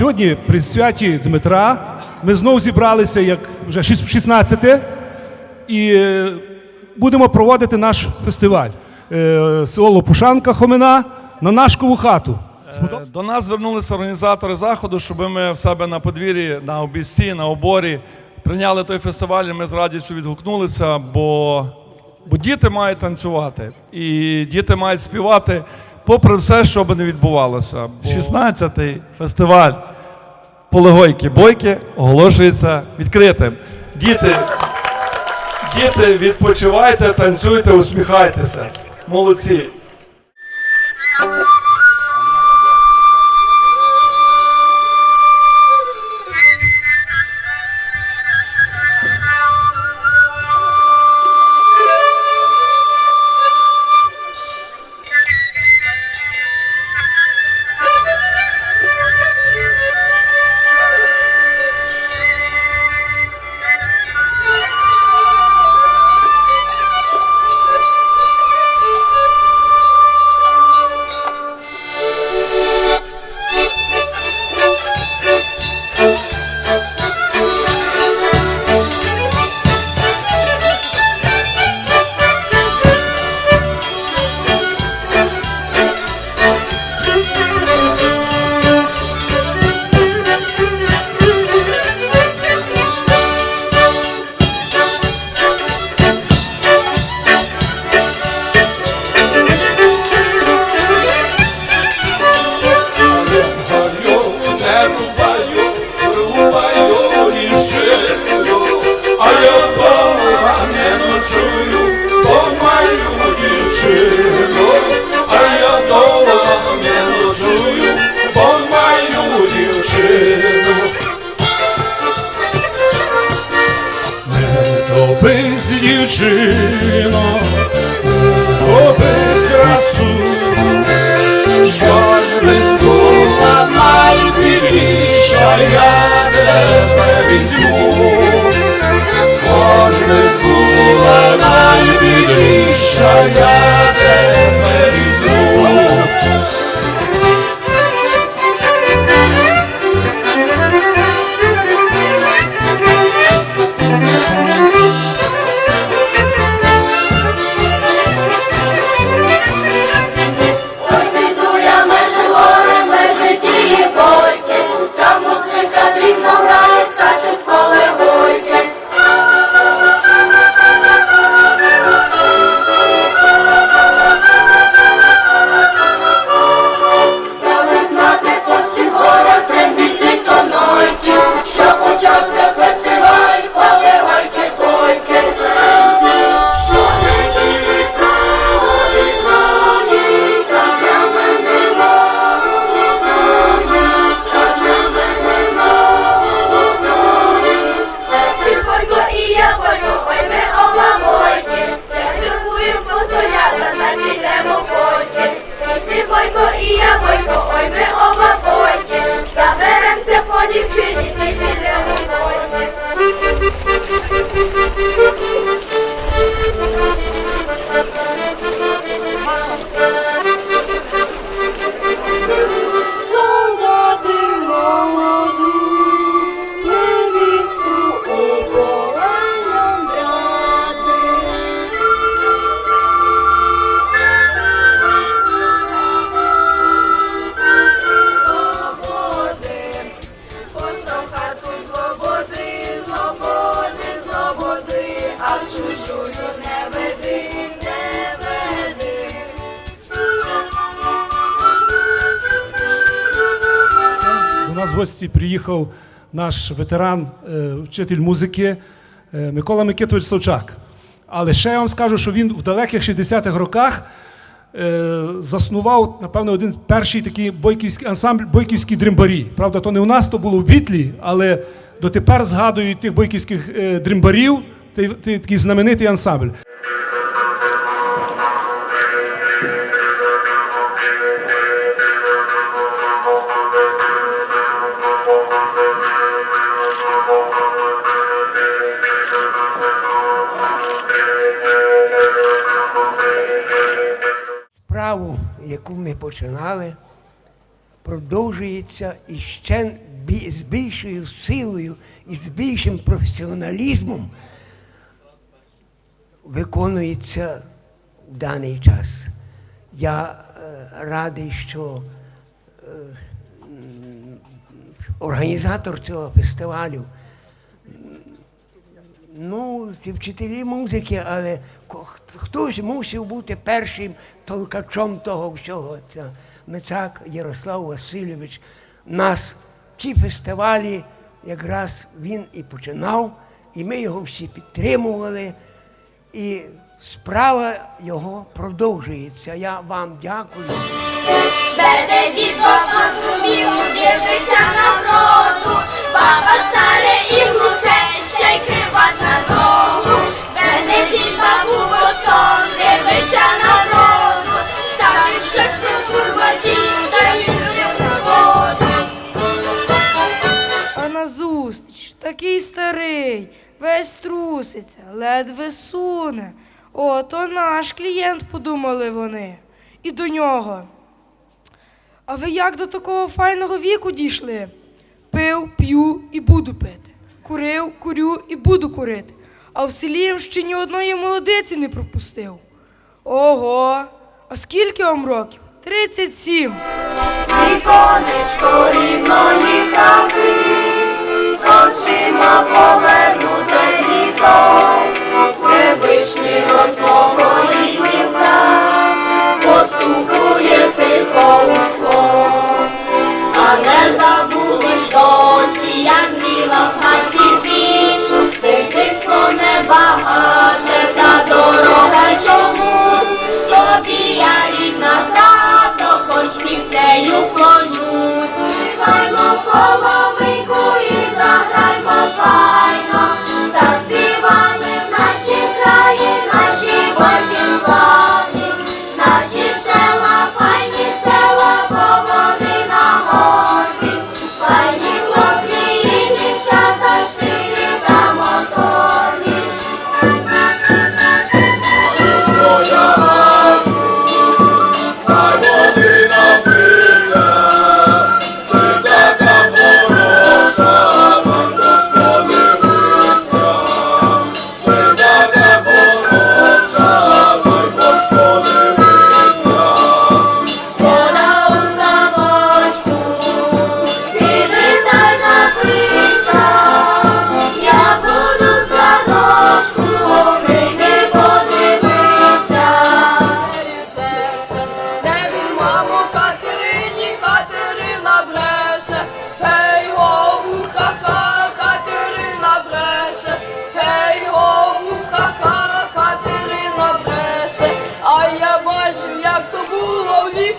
сьогодні при святі Дмитра ми знову зібралися як вже 16 і е, будемо проводити наш фестиваль. Е, Село Лопушанка Хомина на Нашкову хату. Е, До нас звернулися організатори заходу, щоб ми в себе на подвір'ї, на обіцці, на оборі прийняли той фестиваль. і Ми з радістю відгукнулися, бо, бо діти мають танцювати і діти мають співати, попри все, що би не відбувалося. 16-й фестиваль Полегойки Бойки оголошується відкритим. Діти, діти, відпочивайте, танцюйте, усміхайтеся. Молодці. Дівчино, роби красу, що ж би була найбільша, я тебе нас в гості приїхав наш ветеран, е, вчитель музики е, Микола Микитович Савчак. Але ще я вам скажу, що він в далеких 60-х роках е, заснував, напевно, один перший такий бойківський ансамбль бойківські дримбарі. Правда, то не у нас, то було в Бітлі, але дотепер згадують тих бойківських той такий знаменитий ансамбль. Яку ми починали, продовжується іще бі- з більшою силою і з більшим професіоналізмом виконується в даний час. Я е, радий, що е, організатор цього фестивалю Ну, ці вчителі музики, але ко- хто ж мусив бути першим толкачом того всього? Це Мицак Ярослав Васильович. Нас ті фестивалі якраз він і починав, і ми його всі підтримували. І справа його продовжується. Я вам дякую. Труситься, ледве суне. Ото наш клієнт, подумали вони. І до нього. А ви як до такого файного віку дійшли? Пив, п'ю і буду пити. Курив, курю і буду курити. А в селі їм ще ні одної молодиці не пропустив. Ого, а скільки вам років? Тридцять сім. Віконечко рівної хати, очима повернуте літо, де вишні розлогої гілка, постукує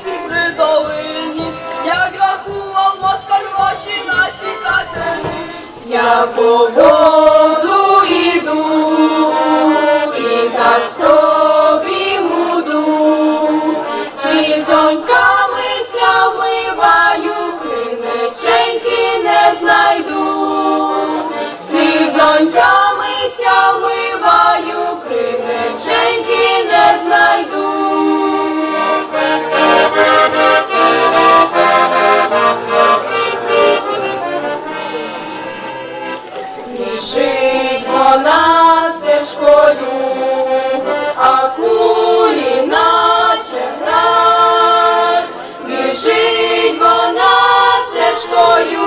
було в лісі при долині, як рахував москаль ваші наші катери. Я по воду іду, стежкою,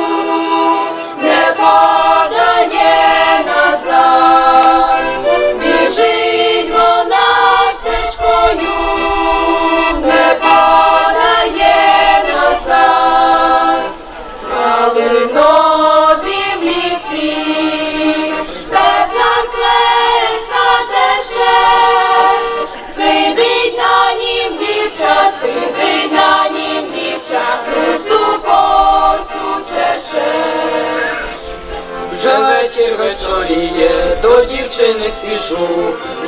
вечір вечоріє, до дівчини спішу,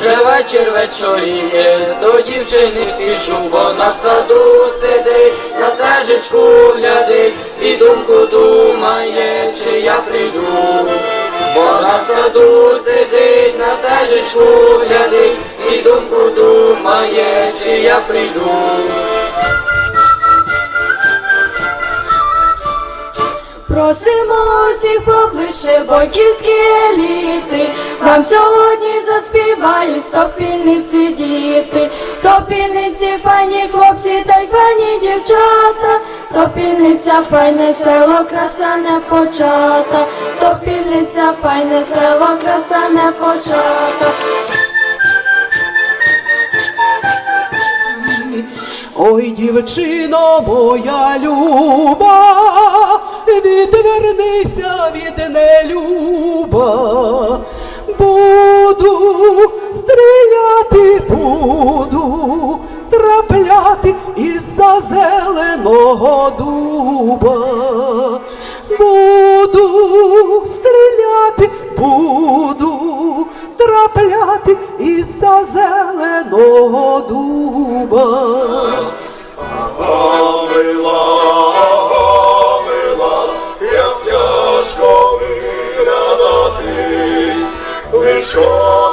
вже вечір вечоріє, до дівчини спішу, вона в саду сидить, на стежечку глядить, і думку думає, чи я прийду. Вона в саду сидить, на стежечку глядить, і думку думає, чи я прийду. Просимо усіх поближче бойківські еліти. Вам сьогодні заспівають стопільниці діти. Топільниці файні хлопці та й файні дівчата. Топільниця файне село, краса не почата. Топільниця файне село, краса не почата. Ой, дівчино моя люба, відвернися від нелюба, буду стріляти, буду трапляти із-за зеленого дуба, буду стріляти, буду трапляти із-за зеленого дуба. 说。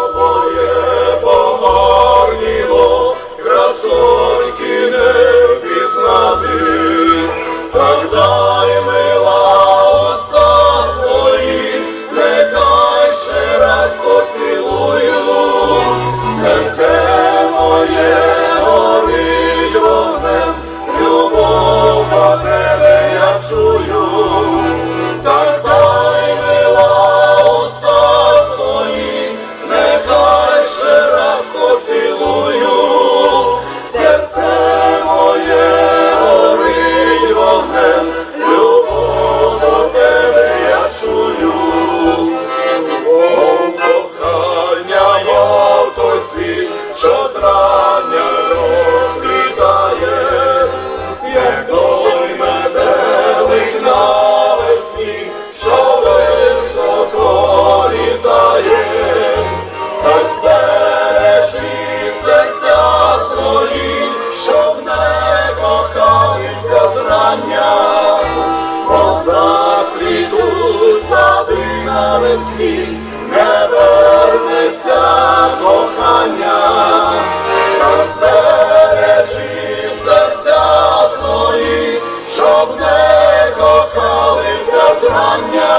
Зрання,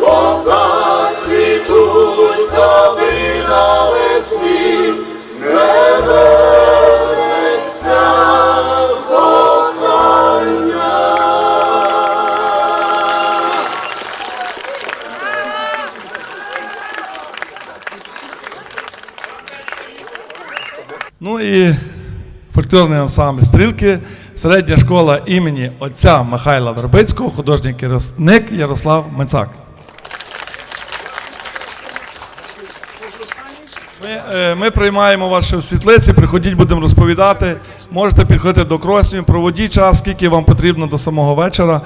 бо засвіту сади навесні, не вернеться кохання. Ну і фольклорний ансамбль стрілки, середня школа імені отця Михайла Вербицького, художній керівник Ярослав Мицак. Ми, е, ми приймаємо вас ще світлиці, приходіть, будемо розповідати. Можете підходити до кросів, проводіть час, скільки вам потрібно до самого вечора.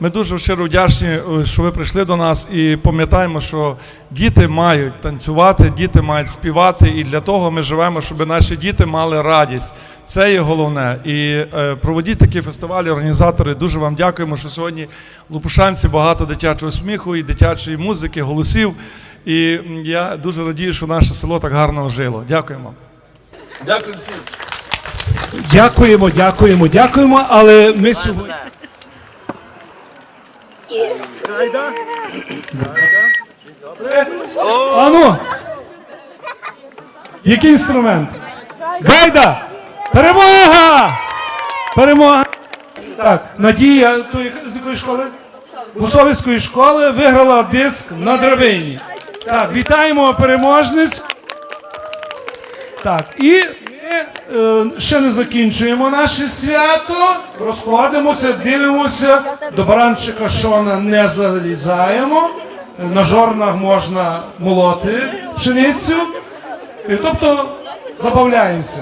Ми дуже щиро вдячні, е, що ви прийшли до нас і пам'ятаємо, що діти мають танцювати, діти мають співати, і для того ми живемо, щоб наші діти мали радість. Це є головне. І е, проводіть такі фестивалі, організатори. Дуже вам дякуємо, що сьогодні в Лопушанці багато дитячого сміху і дитячої музики, голосів. І я дуже радію, що наше село так гарно ожило. Дякуємо. Дякую всім. Дякуємо, дякуємо, дякуємо, але ми сьогодні. Гайда? Ану! Який інструмент? Гайда! Перемога! Перемога! Так, Надія, то з якої школи? Гусовицької школи виграла диск на драбині. Так, вітаємо переможницю. Так, і ще не закінчуємо наше свято. Розходимося, дивимося. До баранчика Шона не залізаємо. Е, На жорнах можна молоти пшеницю. Е, Тобто забавляємося.